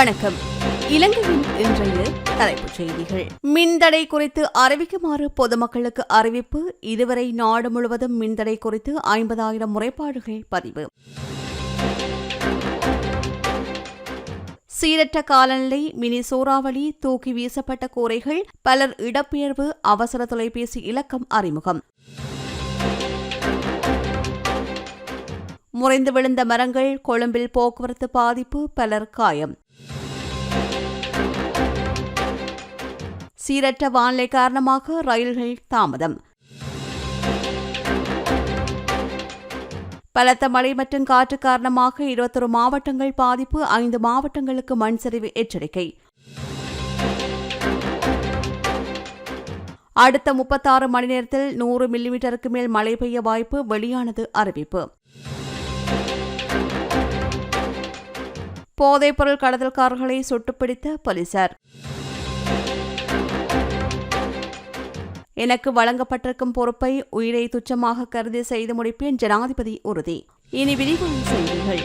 வணக்கம். இலங்கையின் இன்றைய தலைப்புச் செய்திகள். மின்தடை குறித்து அறிவிக்குமாறு பொதுமக்களுக்கு அறிவிப்பு. இதுவரை நாடு முழுவதும் மின்தடை குறித்து ஐம்பதாயிரம் முறைப்பாடுகள் பதிவு. சீரற்ற காலநிலை மினி சூறாவளி தூக்கி வீசப்பட்ட கூரைகள் பலர் இடப்பெயர்வு அவசர தொலைபேசி இலக்கம் அறிமுகம். முறைந்து விழுந்த மரங்கள் கொழும்பில் போக்குவரத்து பாதிப்பு பலர் காயம். சீரற்ற வானிலை காரணமாக ரயில்கள் தாமதம். பலத்த மழை மற்றும் காற்று காரணமாக இருபத்தொரு மாவட்டங்கள் பாதிப்பு ஐந்து மாவட்டங்களுக்கு மண் சரிவு எச்சரிக்கை. அடுத்த முப்பத்தாறு மணி நேரத்தில் நூறு மில்லிமீட்டருக்கு மேல் மழை பெய்ய வாய்ப்பு வெளியானது அறிவிப்பு. போதைப்பொருள் கடத்தல்காரர்களை சுட்டுப்பிடித்த போலீசார். எனக்கு வழங்கப்பட்டிருக்கும் பொறுப்பை உயிரை துச்சமாக கருதி செய்து முடிப்பேன் ஜனாதிபதி உறுதி. இனி விரிவான செய்திகள்.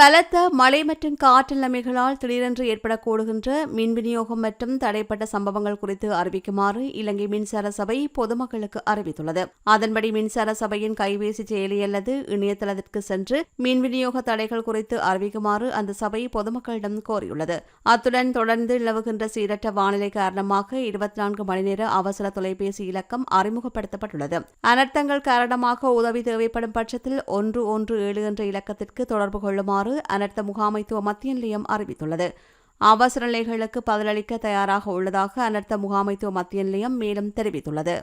பலத்த மழை மற்றும் காற்று நிலைமைகளால் திடீரென்று ஏற்படக்கூடுகின்ற மின் விநியோகம் மற்றும் தடைப்பட்ட சம்பவங்கள் குறித்து அறிவிக்குமாறு இலங்கை மின்சார சபை பொதுமக்களுக்கு அறிவித்துள்ளது. அதன்படி மின்சார சபையின் கைபேசி செயலி அல்லது இணையதளத்திற்கு சென்று மின் விநியோக தடைகள் குறித்து அறிவிக்குமாறு அந்த சபை பொதுமக்களிடம் கோரியுள்ளது. அத்துடன் தொடர்ந்து நிலவுகின்ற சீரற்ற வானிலை காரணமாக இருபத்தி நான்கு மணி நேர அவசர தொலைபேசி இலக்கம் அறிமுகப்படுத்தப்பட்டுள்ளது. அனர்த்தங்கள் காரணமாக உதவி தேவைப்படும் பட்சத்தில் ஒன்று ஒன்று ஏழு என்ற இலக்கத்திற்கு தொடர்பு கொள்ளுமாறு வருமாறு அனர்த்த முகாமைத்துவ மத்திய நிலையம் அறிவித்துள்ளது. அவசர நிலைகளுக்கு பதிலளிக்க தயாராக உள்ளதாக அனர்த்த முகாமைத்துவ மத்திய நிலையம் மேலும் தெரிவித்துள்ளது.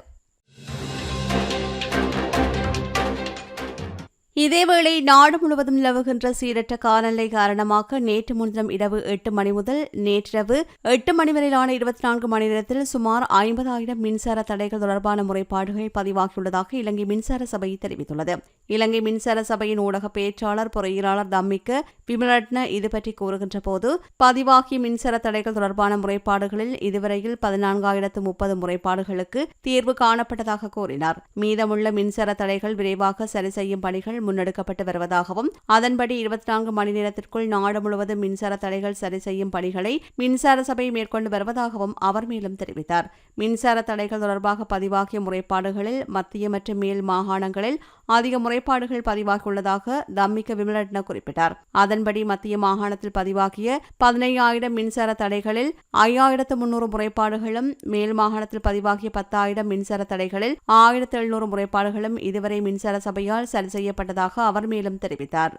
இதேவேளை நாடு முழுவதும் நிலவுகின்ற சீரற்ற காலநிலை காரணமாக நேற்று முன்தினம் இரவு எட்டு மணி முதல் நேற்றிரவு எட்டு மணி வரையிலான இருபத்தி நான்கு மணி நேரத்தில் சுமார் ஐம்பதாயிரம் மின்சார தடைகள் தொடர்பான முறைப்பாடுகள் பதிவாகியுள்ளதாக இலங்கை மின்சார சபை தெரிவித்துள்ளது. இலங்கை மின்சார சபையின் ஊடக பேச்சாளர் பொறியியலாளர் தம்மிக்க விமலட்ன இது பற்றி கூறுகின்ற போது பதிவாகிய மின்சார தடைகள் தொடர்பான முறைப்பாடுகளில் இதுவரையில் பதினான்காயிரத்து முப்பது முறைப்பாடுகளுக்கு தீர்வு காணப்பட்டதாக கூறினார். மீதமுள்ள மின்சார தடைகள் விரைவாக சரி செய்யும் பணிகள் முன்னெடுக்கப்பட்டு வருவதாகவும் அதன்படி இருபத்தி நான்கு மணி நேரத்திற்குள் நாடு முழுவதும் மின்சார தடைகள் சரி செய்யும் பணிகளை மின்சார சபை மேற்கொண்டு வருவதாகவும் அவர் மேலும் தெரிவித்தார். மின்சார தடைகள் தொடர்பாக பதிவாகிய முறைப்பாடுகளில் மத்திய மற்றும் மேல் மாகாணங்களில் அதிக முறைப்பாடுகள் பதிவாகியுள்ளதாக தம்மிக்க விமலட்ன குறிப்பிட்டார். அதன்படி மத்திய மாகாணத்தில் பதிவாகிய பதினையாயிரம் மின்சார தடைகளில் ஐயாயிரத்து முன்னூறு முறைப்பாடுகளும் மேல் மாகாணத்தில் பதிவாகிய பத்தாயிரம் மின்சார தடைகளில் ஆயிரத்து எழுநூறு முறைப்பாடுகளும் இதுவரை மின்சார சபையால் சரி செய்யப்பட்டதாக அவர் மேலும் தெரிவித்தார்.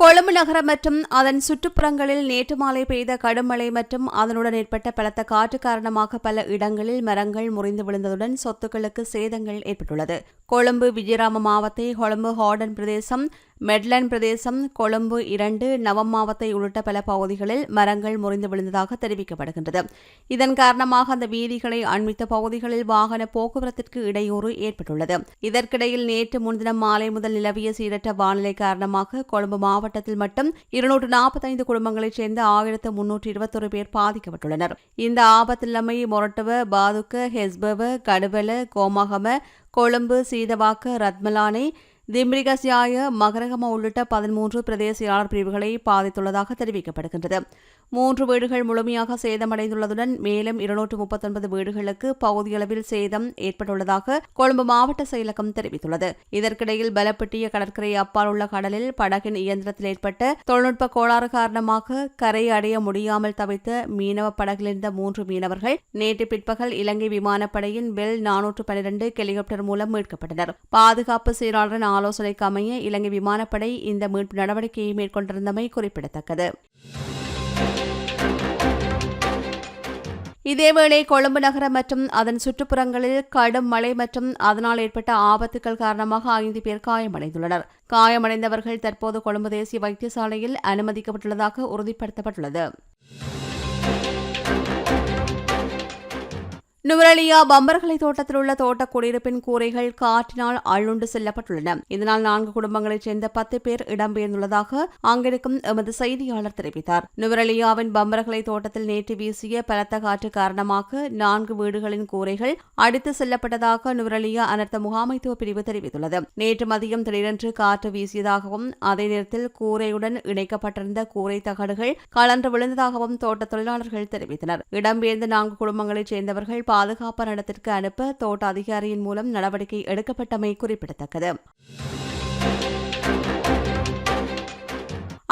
கொழும்பு நகரம் மற்றும் அதன் சுற்றுப்புறங்களில் நேற்று மாலை பெய்த கடும் மழை மற்றும் அதனுடன் ஏற்பட்ட பலத்த காற்று காரணமாக பல இடங்களில் மரங்கள் முறிந்து விழுந்ததுடன் சொத்துக்களுக்கு சேதங்கள் ஏற்பட்டுள்ளது. கொழும்பு விஜயராம மாவத்தை கொழும்பு ஹார்டன் பிரதேசம் மெட்லன் பிரதேசம் கொழும்பு இரண்டு நவம் மாவத்தை உள்ளிட்ட பல பகுதிகளில் மரங்கள் முறிந்து விழுந்ததாக தெரிவிக்கப்படுகின்றது. இதன் காரணமாக அந்த வீதிகளை அண்மித்த பகுதிகளில் வாகன போக்குவரத்திற்கு இடையூறு ஏற்பட்டுள்ளது. இதற்கிடையில் நேற்று முன்தினம் மாலை முதல் நிலவிய சீரற்ற வானிலை காரணமாக கொழும்பு மாவட்டத்தில் மட்டும் இருநூற்று நாற்பத்தைந்து குடும்பங்களைச் சேர்ந்த ஆயிரத்து முன்னூற்று இருபத்தொரு பேர் பாதிக்கப்பட்டுள்ளனர். இந்த ஆபத்து நிலைமை மொரட்டுவ பாதுக்க ஹெஸ்பவ கடுவல கோமகம கொழும்பு சீதவாக்க ரத்மலானை திம்ரிகசியாய மகரகம உள்ளிட்ட பதிமூன்று பிரதேசியாளர் பிரிவுகளை பாதித்துள்ளதாக தெரிவிக்கப்படுகின்றது. மூன்று வீடுகள் முழுமையாக சேதமடைந்துள்ளதுடன் மேலும் இருநூற்று முப்பத்தொன்பது வீடுகளுக்கு பகுதியளவில் சேதம் ஏற்பட்டுள்ளதாக கொழும்பு மாவட்ட செயலகம் தெரிவித்துள்ளது. இதற்கிடையில் பலப்பட்டிய கடற்கரை அப்பால் உள்ள கடலில் படகின் இயந்திரத்தில் ஏற்பட்ட தொழில்நுட்ப கோளாறு காரணமாக கரை அடைய முடியாமல் தவித்த மீனவ படகிலிருந்த மூன்று மீனவர்கள் நேற்று பிற்பகல் இலங்கை விமானப்படையின் பெல் நானூற்று பனிரெண்டு ஹெலிகாப்டர் மூலம் மீட்கப்பட்டனர். பாதுகாப்பு செயலாளரின் ஆலோசனைக்கு அமைய இலங்கை விமானப்படை இந்த மீட்பு நடவடிக்கையை மேற்கொண்டிருந்தமை குறிப்பிடத்தக்கது. இதேவேளை கொழும்பு நகரம் மற்றும் அதன் சுற்றுப்புறங்களில் கடும் மழை மற்றும் அதனால் ஏற்பட்ட ஆபத்துகள் காரணமாக ஐந்து பேர் காயமடைந்துள்ளனர். காயமடைந்தவர்கள் தற்போது கொழும்பு தேசிய வைத்தியசாலையில் அனுமதிக்கப்பட்டுள்ளதாக உறுதிப்படுத்தப்பட்டுள்ளது. நுவரலியா பம்பர்களை தோட்டத்தில் உள்ள தோட்ட குடியிருப்பின் கூரைகள் காற்றினால் அழுண்டு செல்லப்பட்டுள்ளன. இதனால் நான்கு குடும்பங்களைச் சேர்ந்த பத்து பேர் இடம்பெயர்ந்துள்ளதாக அங்கிருக்கும் எமது செய்தியாளர் தெரிவித்தார். நுவரலியாவின் பம்பர்களை தோட்டத்தில் நேற்று வீசிய பலத்த காற்று காரணமாக நான்கு வீடுகளின் கூரைகள் அடித்து செல்லப்பட்டதாக நுவரலியா அனர்த்த முகாமைத்துவ பிரிவு தெரிவித்துள்ளது. நேற்று மதியம் திடீரென்று காற்று வீசியதாகவும் அதே நேரத்தில் கூரையுடன் இணைக்கப்பட்டிருந்த கூரை தகடுகள் கலன்று விழுந்ததாகவும் தோட்ட தொழிலாளர்கள் தெரிவித்தனர். இடம்பெயர்ந்த நான்கு குடும்பங்களைச் சேர்ந்தவர்கள் பாதுகாப்பான இடத்திற்கு அனுப்ப தோட்ட அதிகாரியின் மூலம் நடவடிக்கை எடுக்கப்பட்டமை குறிப்பிடத்தக்கது.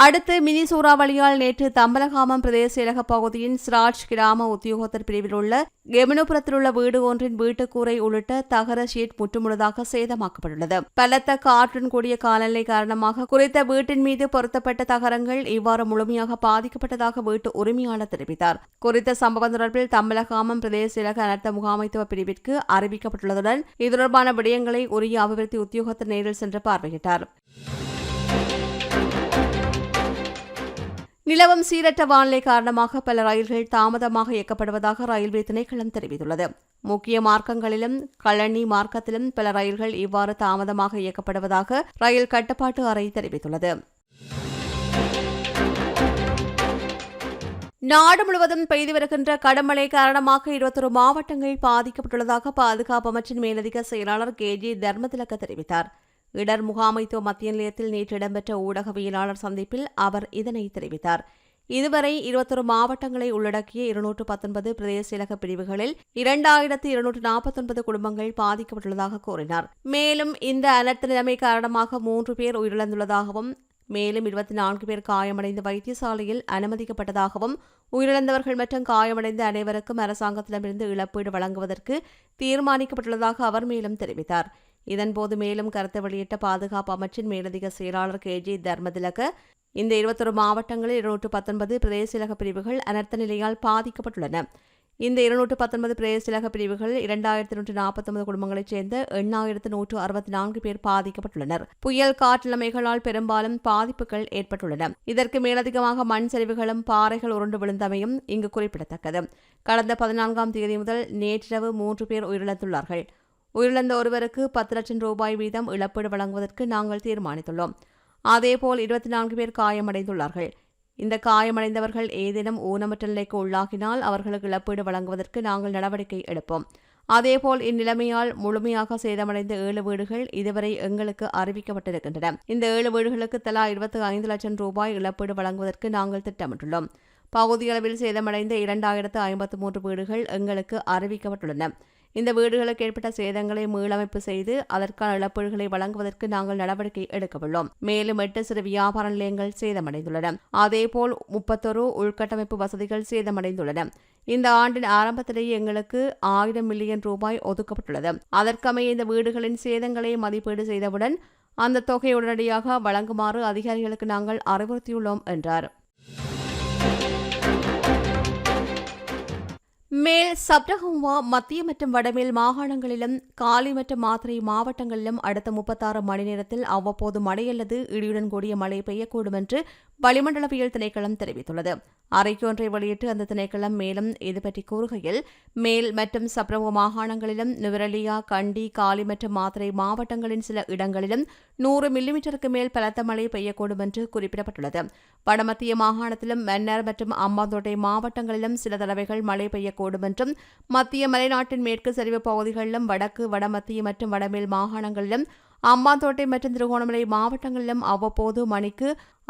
அடுத்து மினி சூறாவளியால் நேற்று தம்பலகாமம் பிரதேச செயலக பகுதியின் சிராஜ் கிராம உத்தியோகத்தர் பிரிவில் உள்ள கெமினோபுரத்தில் உள்ள வீடு ஒன்றின் வீட்டுக்கூரை உள்ளிட்ட தகர ஷீட் முற்றுமுழுதாக சேதமாக்கப்பட்டுள்ளது. பலத்த காற்றுடன் கூடிய காலநிலை காரணமாக குறித்த வீட்டின் மீது பொருத்தப்பட்ட தகரங்கள் இவ்வாறு முழுமையாக பாதிக்கப்பட்டதாக வீட்டு உரிமையாளர் தெரிவித்தார். குறித்த சம்பவம் தொடர்பில் தம்பலகாமம் பிரதேச செயலக அனர்த்த முகாமைத்துவ பிரிவிற்கு அறிவிக்கப்பட்டுள்ளதுடன் இது தொடர்பான விடயங்களை உரிய அபிவிருத்தி உத்தியோகத்தர் நேரில் சென்று பார்வையிட்டார். நிலவும் சீரற்ற வானிலை காரணமாக பல ரயில்கள் தாமதமாக இயக்கப்படுவதாக ரயில்வே திணைக்களம் தெரிவித்துள்ளது. முக்கிய மார்க்கங்களிலும் கழனி மார்க்கத்திலும் பல ரயில்கள் இவ்வாறு தாமதமாக இயக்கப்படுவதாக ரயில் கட்டுப்பாட்டு அறை தெரிவித்துள்ளது. நாடு முழுவதும் பெய்து வருகின்ற கடமழை காரணமாக இருபத்தொரு மாவட்டங்கள் பாதிக்கப்பட்டுள்ளதாக பாதுகாப்பு அமைச்சின் மேலதிக செயலாளர் கே ஜி தர்மதிலக்க தெரிவித்தார். இடர் முகாமைத்துவ மத்திய நிலையத்தில் நேற்று இடம்பெற்ற ஊடகவியலாளர் சந்திப்பில் அவர் இதனை தெரிவித்தார். இதுவரை இருபத்தொரு மாவட்டங்களை உள்ளடக்கிய இருநூற்று பத்தொன்பது பிரதேச இலக பிரிவுகளில் இரண்டாயிரத்து இருநூற்று நாற்பத்தொன்பது குடும்பங்கள் பாதிக்கப்பட்டுள்ளதாக கூறினார். மேலும் இந்த அனர்த்த நிலைமை காரணமாக மூன்று பேர் உயிரிழந்துள்ளதாகவும் மேலும் இருபத்தி நான்கு பேர் காயமடைந்து வைத்தியசாலையில் அனுமதிக்கப்பட்டதாகவும் உயிரிழந்தவர்கள் மற்றும் காயமடைந்த அனைவருக்கும் அரசாங்கத்திடமிருந்து இழப்பீடு வழங்குவதற்கு தீர்மானிக்கப்பட்டுள்ளதாக அவர் மேலும் தெரிவித்தார். இதன்போது மேலும் கருத்து வெளியிட்ட பாதுகாப்பு அமைச்சின் மேலதிக செயலாளர் கே ஜி தர்மதிலக இந்த இருபத்தொரு மாவட்டங்களில் இருநூற்று பத்தொன்பது பிரதேசிலக பிரிவுகள் அனர்த்த நிலையால் பாதிக்கப்பட்டுள்ளன. இந்த இருநூற்று பத்தொன்பது பிரதேசிலக பிரிவுகள் இரண்டாயிரத்தி நூற்று நாற்பத்தொன்பது குடும்பங்களைச் சேர்ந்த எண்ணாயிரத்து நூற்று அறுபத்தி நான்கு பேர் பாதிக்கப்பட்டுள்ளனர். புயல் காற்றிலமைகளால் பெரும்பாலும் பாதிப்புகள் ஏற்பட்டுள்ளன. இதற்கு மேலதிகமாக மண் சரிவுகளும் பாறைகள் உருண்டு விழுந்தமையும் இங்கு குறிப்பிடத்தக்கது. கடந்த பதினான்காம் தேதி முதல் நேற்றிரவு மூன்று பேர் உயிரிழந்துள்ளார்கள். உயிரிழந்த ஒருவருக்கு பத்து லட்சம் ரூபாய் வீதம் இழப்பீடு வழங்குவதற்கு நாங்கள் தீர்மானித்துள்ளோம். அதேபோல் இருபத்தி நான்கு பேர் காயமடைந்துள்ளார்கள். இந்த காயமடைந்தவர்கள் ஏதேனும் ஊனமற்ற நிலைக்கு உள்ளாகினால் அவர்களுக்கு இழப்பீடு வழங்குவதற்கு நாங்கள் நடவடிக்கை எடுப்போம். அதேபோல் இந்நிலைமையால் முழுமையாக சேதமடைந்த ஏழு வீடுகள் இதுவரை எங்களுக்கு அறிவிக்கப்பட்டிருக்கின்றன. இந்த ஏழு வீடுகளுக்கு தலா இருபத்தி ஐந்து லட்சம் ரூபாய் இழப்பீடு வழங்குவதற்கு நாங்கள் திட்டமிட்டுள்ளோம். பகுதியளவில் சேதமடைந்த இரண்டாயிரத்து ஐம்பத்து மூன்று வீடுகள் எங்களுக்கு அறிவிக்கப்பட்டுள்ளன. இந்த வீடுகளுக்கு ஏற்பட்ட சேதங்களை மீளமைப்பு செய்து அதற்கான இழப்பீடுகளை வழங்குவதற்கு நாங்கள் நடவடிக்கை எடுக்கவுள்ளோம் மேலும் எட்டு சிறு வியாபார நிலையங்கள் சேதமடைந்துள்ளன. அதேபோல் முப்பத்தொரு உள்கட்டமைப்பு வசதிகள் சேதமடைந்துள்ளன. இந்த ஆண்டின் ஆரம்பத்திலேயே எங்களுக்கு ஆயிரம் மில்லியன் ரூபாய் ஒதுக்கப்பட்டுள்ளது. அதற்கமைய இந்த வீடுகளின் சேதங்களை மதிப்பீடு செய்தவுடன் அந்த தொகை உடனடியாக வழங்குமாறு அதிகாரிகளுக்கு நாங்கள் அறிவுறுத்தியுள்ளோம் என்றார். மேல் சப்ரஹுவா மத்திய மற்றும் வடமேல் மாகாணங்களிலும் காலி மற்றும் மாத்திரை மாவட்டங்களிலும் அடுத்த முப்பத்தாறு மணி நேரத்தில் அவ்வப்போது மழை அல்லது இடியுடன் கூடிய மழை பெய்யக்கூடும் என்று வளிமண்டலவியல் திணைக்களம் தெரிவித்துள்ளது அறிக்கொன்றை வெளியிட்டு அந்த திணைக்களம் மேலும் இதுபற்றி கூறுகையில் மேல் மற்றும் சப்ரவ மாகாணங்களிலும் நுவரலியா கண்டி காலி மற்றும் மாத்திரை மாவட்டங்களின் சில இடங்களிலும் நூறு மில்லிமீட்டருக்கு மேல் பலத்த மழை பெய்யக்கூடும் என்று குறிப்பிடப்பட்டுள்ளது வடமத்திய மாகாணத்திலும் மன்னர் மற்றும் அம்பாந்தோட்டை மாவட்டங்களிலும் சில தடவைகள் மழை பெய்யக்கூடும் என்றும் மத்திய மலைநாட்டின் மேற்கு சரிவு பகுதிகளிலும் வடக்கு வடமத்திய மற்றும் வடமேல் மாகாணங்களிலும் அம்மாந்தோட்டை மற்றும் திருகோணமலை மாவட்டங்களிலும் அவ்வப்போது மணிக்கு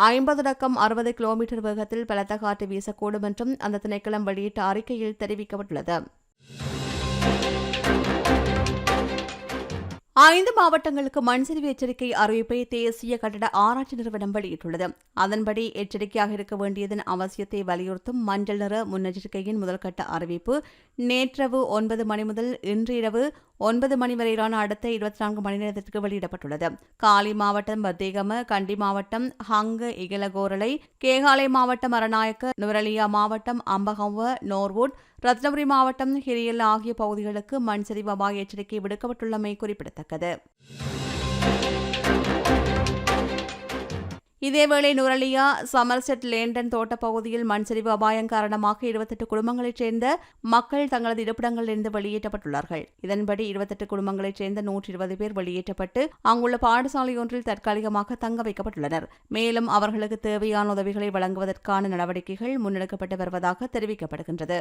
ஐம்பது அடக்கம் அறுபது கிலோமீட்டர் வேகத்தில் பலத்த காற்று வீசக்கூடும் என்றும் அந்த திணைக்களம் வெளியிட்ட அறிக்கையில் தெரிவிக்கப்பட்டுள்ளது. ஐந்து மாவட்டங்களுக்கு மண்சரிவு எச்சரிக்கை அறிவிப்பை தேசிய கட்டட ஆராய்ச்சி நிறுவனம் வெளியிட்டுள்ளது. அதன்படி எச்சரிக்கையாக இருக்க வேண்டியதன் அவசியத்தை வலியுறுத்தும் மஞ்சள் நிற முன்னெச்சரிக்கையின் முதல்கட்ட அறிவிப்பு நேற்றிரவு ஒன்பது மணி முதல் இன்று இரவு ஒன்பது மணி வரையிலான அடுத்த இருபத்தி நான்கு மணி நேரத்திற்கு வெளியிடப்பட்டுள்ளது. காலி மாவட்டம் பத்தேகம கண்டி மாவட்டம் ஹங்க இகலகோரலை கேகாலை மாவட்டம் அரநாயக்க நுரலியா மாவட்டம் அம்பகம்வ நோர்வுட் ரத்னபுரி மாவட்டம் ஹிரியல் ஆகிய பகுதிகளுக்கு மண் சரிவு அபாய எச்சரிக்கை விடுக்கப்பட்டுள்ளமை குறிப்பிடத்தக்கது. இதேவேளை நுரலியா சமர்செட் லேண்டன் தோட்ட பகுதியில் மண்சரிவு அபாயம் காரணமாக இருபத்தெட்டு குடும்பங்களைச் சேர்ந்த மக்கள் தங்களது இருப்பிடங்களிலிருந்து வெளியேற்றப்பட்டுள்ளார்கள். இதன்படி இருபத்தெட்டு குடும்பங்களைச் சேர்ந்த நூற்றி இருபது பேர் வெளியேற்றப்பட்டு அங்குள்ள பாடசாலை ஒன்றில் தற்காலிகமாக தங்க வைக்கப்பட்டுள்ளனர். மேலும் அவர்களுக்கு தேவையான உதவிகளை வழங்குவதற்கான நடவடிக்கைகள் முன்னெடுக்கப்பட்டு வருவதாக தெரிவிக்கப்படுகின்றது.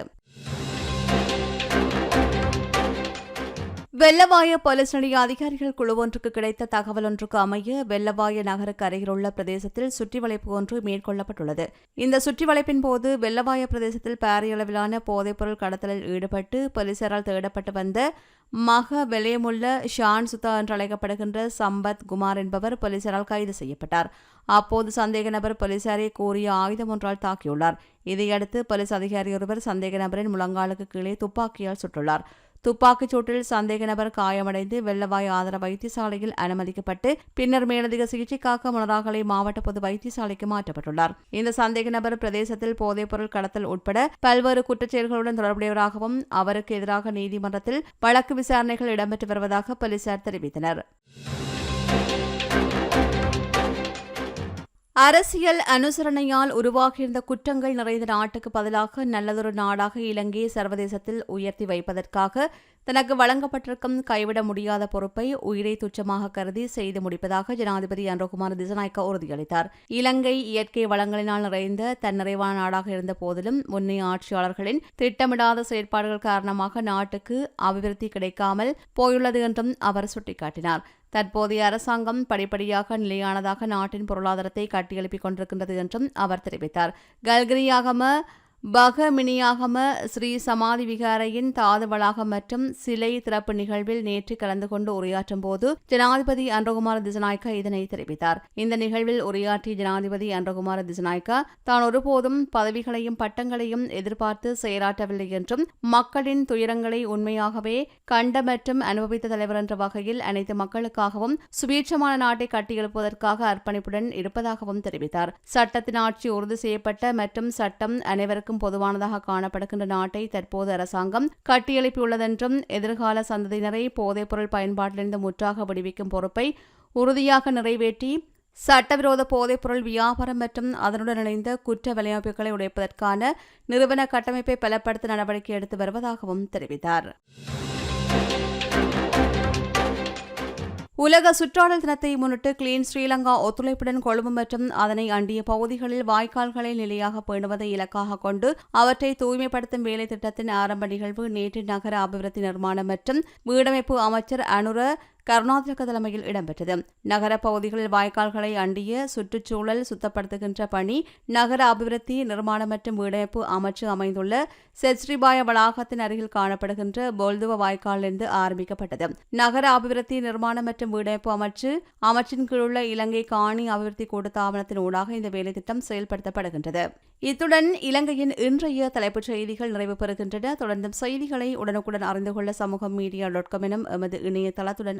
வெள்ளவாய போலீஸ் நிலைய அதிகாரிகள் குழு ஒன்றுக்கு கிடைத்த தகவல் ஒன்றுக்கு அமைய வெள்ளவாய நகருக்கு அருகிலுள்ள பிரதேசத்தில் சுற்றிவளைப்பு ஒன்று மேற்கொள்ளப்பட்டுள்ளது. இந்த சுற்றிவளைப்பின் போது வெள்ளவாய பிரதேசத்தில் பாரியளவிலான போதைப்பொருள் கடத்தலில் ஈடுபட்டு போலீசாரால் தேடப்பட்டு வந்த மக விலையமுள்ள ஷான் சுத்தா என்று அழைக்கப்படுகின்ற சம்பத் குமார் என்பவர் போலீசாரால் கைது செய்யப்பட்டார். அப்போது சந்தேக நபர் போலீசாரை கூறிய ஆயுதம் ஒன்றால் தாக்கியுள்ளார். இதையடுத்து போலீஸ் அதிகாரி ஒருவர் சந்தேக நபரின் முழங்காலுக்கு கீழே துப்பாக்கியால் சுட்டுள்ளார். துப்பாக்கிச் சூட்டில் சந்தேக நபர் காயமடைந்து வெள்ளவாய் ஆதர வைத்தியசாலையில் அனுமதிக்கப்பட்டு பின்னர் மேலதிக சிகிச்சைக்காக முனராகலை மாவட்ட பொது வைத்தியசாலைக்கு மாற்றப்பட்டுள்ளார். இந்த சந்தேக நபர் பிரதேசத்தில் போதைப்பொருள் கடத்தல் உட்பட பல்வேறு குற்றச்செயல்களுடன் தொடர்புடையவராகவும் அவருக்கு எதிராக நீதிமன்றத்தில் வழக்கு விசாரணைகள் இடம்பெற்று வருவதாக போலீசார் தெரிவித்தனர். அரசியல் அனுசரணையால் உருவாகியிருந்த குற்றங்கள் நிறைந்த நாட்டுக்கு பதிலாக நல்லதொரு நாடாக இலங்கையை சர்வதேசத்தில் உயர்த்தி வைப்பதற்காக தனக்கு வழங்கப்பட்டிருக்கும் கைவிட முடியாத பொறுப்பை உயிரை துச்சமாக கருதி செய்து முடிப்பதாக ஜனாதிபதி அன்றகுமார் திசநாயக்க உறுதியளித்தார். இலங்கை இயற்கை வளங்களினால் நிறைந்த தன்னிறைவான நாடாக இருந்த போதிலும் முன்னைய ஆட்சியாளர்களின் திட்டமிடாத செயற்பாடுகள் காரணமாக நாட்டுக்கு அபிவிருத்தி கிடைக்காமல் போயுள்ளது என்றும் அவர் சுட்டிக்காட்டினார். தற்போதைய அரசாங்கம் படிப்படியாக நிலையானதாக நாட்டின் பொருளாதாரத்தை கட்டியெழுப்பிக் கொண்டிருக்கின்றது என்றும் அவர் தெரிவித்தார். கல்கிரியாகம பகமினியாகம ஸ்ரீ சமாதி விகாரையின் தாது வளாகம் மற்றும் சிலை திறப்பு நிகழ்வில் நேற்று கலந்து கொண்டு உரையாற்றும் போது ஜனாதிபதி அன்றகுமார திசநாயக்கா இதனை தெரிவித்தார். இந்த நிகழ்வில் உரையாற்றிய ஜனாதிபதி அன்றகுமார திசநாயக்கா தான் ஒருபோதும் பதவிகளையும் பட்டங்களையும் எதிர்பார்த்து செயலாற்றவில்லை என்றும் மக்களின் துயரங்களை உண்மையாகவே கண்ட மற்றும் அனுபவித்த தலைவர் என்ற வகையில் அனைத்து மக்களுக்காகவும் சுபீட்சமான நாட்டை கட்டியெழுப்புவதற்காக அர்ப்பணிப்புடன் இருப்பதாகவும் தெரிவித்தார். சட்டத்தின் ஆட்சி உறுதி செய்யப்பட்ட மற்றும் சட்டம் அனைவருக்கும் அனைவருக்கும் பொதுவானதாக காணப்படுகின்ற நாட்டை தற்போது அரசாங்கம் கட்டியெழுப்பியுள்ளதென்றும் எதிர்கால சந்ததியினரை போதைப்பொருள் பயன்பாட்டிலிருந்து முற்றாக விடுவிக்கும் பொறுப்பை உறுதியாக நிறைவேற்றி சட்டவிரோத போதைப்பொருள் வியாபாரம் மற்றும் அதனுடன் இணைந்த குற்ற விளையாட்டுகளை உடைப்பதற்கான நிறுவன கட்டமைப்பை பலப்படுத்த நடவடிக்கை எடுத்து வருவதாகவும் தெரிவித்தார். உலக சுற்றாடல் தினத்தை முன்னிட்டு கிளீன் ஸ்ரீலங்கா ஒத்துழைப்புடன் கொழும்பு மற்றும் அதனை அண்டிய பகுதிகளில் வாய்க்கால்களை நிலையாக பேணுவதை இலக்காக கொண்டு அவற்றை தூய்மைப்படுத்தும் வேலை திட்டத்தின் ஆரம்ப நிகழ்வு நேற்று நகர அபிவிருத்தி நிர்மாணம் மற்றும் வீடமைப்பு அமைச்சர் அனுர கருணாதிலக தலைமையில் இடம்பெற்றது. நகர பகுதிகளில் வாய்க்கால்களை அண்டிய சுற்றுச்சூழல் சுத்தப்படுத்துகின்ற பணி நகர அபிவிருத்தி நிர்மாணம் மற்றும் வீடமைப்பு அமைச்சு அமைந்துள்ள செச்ரிபாய வளாகத்தின் அருகில் காணப்படுகின்ற போல்துவ வாய்க்காலிலிருந்து ஆரம்பிக்கப்பட்டது. நகர அபிவிருத்தி நிர்மாணம் மற்றும் வீடமைப்பு அமைச்சு அமைச்சின் கீழுள்ள இலங்கை காணி அபிவிருத்தி கூட்டத்தாபனத்தின் ஊடாக இந்த வேலைத்திட்டம் செயல்படுத்தப்படுகின்றது. இத்துடன் இலங்கையின் இன்றைய தலைப்புச் செய்திகள் நிறைவு பெறுகின்றன. தொடர்ந்தும் செய்திகளை உடனுக்குடன் அறிந்து கொள்ள சமூக மீடியா டாட் காம் எனும் எமது இணையதளத்துடன்